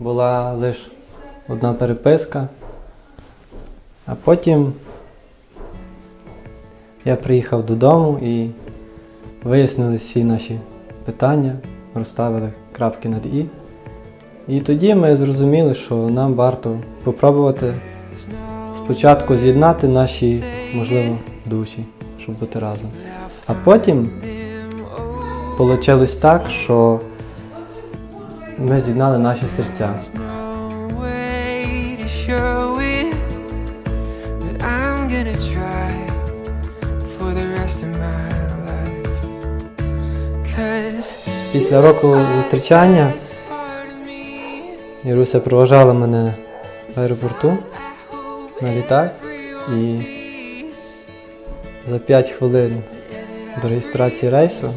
була лише одна переписка. А потім я приїхав додому і вияснили всі наші питання, розставили крапки над І. І тоді ми зрозуміли, що нам варто попробувати спочатку з'єднати наші, можливо, душі, щоб бути разом. А потім вийшло так, що ми з'єднали наші серця. Після року зустрічання. Іруся проважала мене в аеропорту на літак і за 5 хвилин до реєстрації рейсу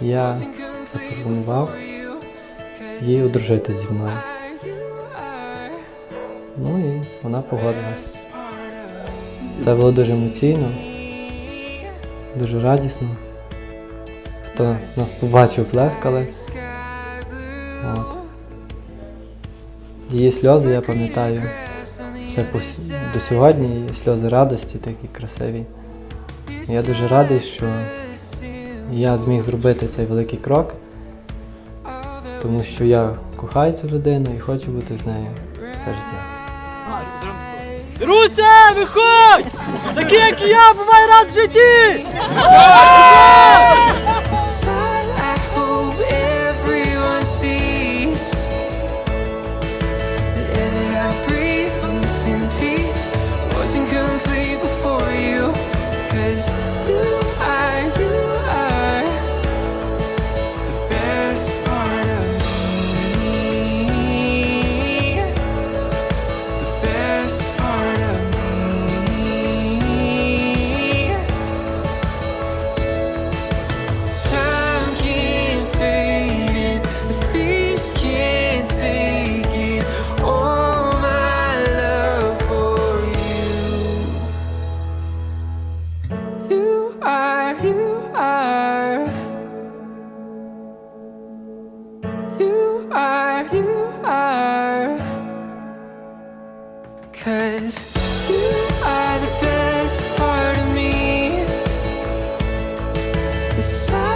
я запропонував їй одружитись зі мною. Ну і вона погодилась. Це було дуже емоційно, дуже радісно. Хто нас побачив, плескали. От. Її сльози я пам'ятаю ще до сьогодні, її сльози радості такі красиві. Я дуже радий, що я зміг зробити цей великий крок, тому що я кохаю цю людину і хочу бути з нею все життя. Руся, виходь! Такий, як і я, бувай раз в житті! you are. You are, you are. Cause you are the best part of me. Besides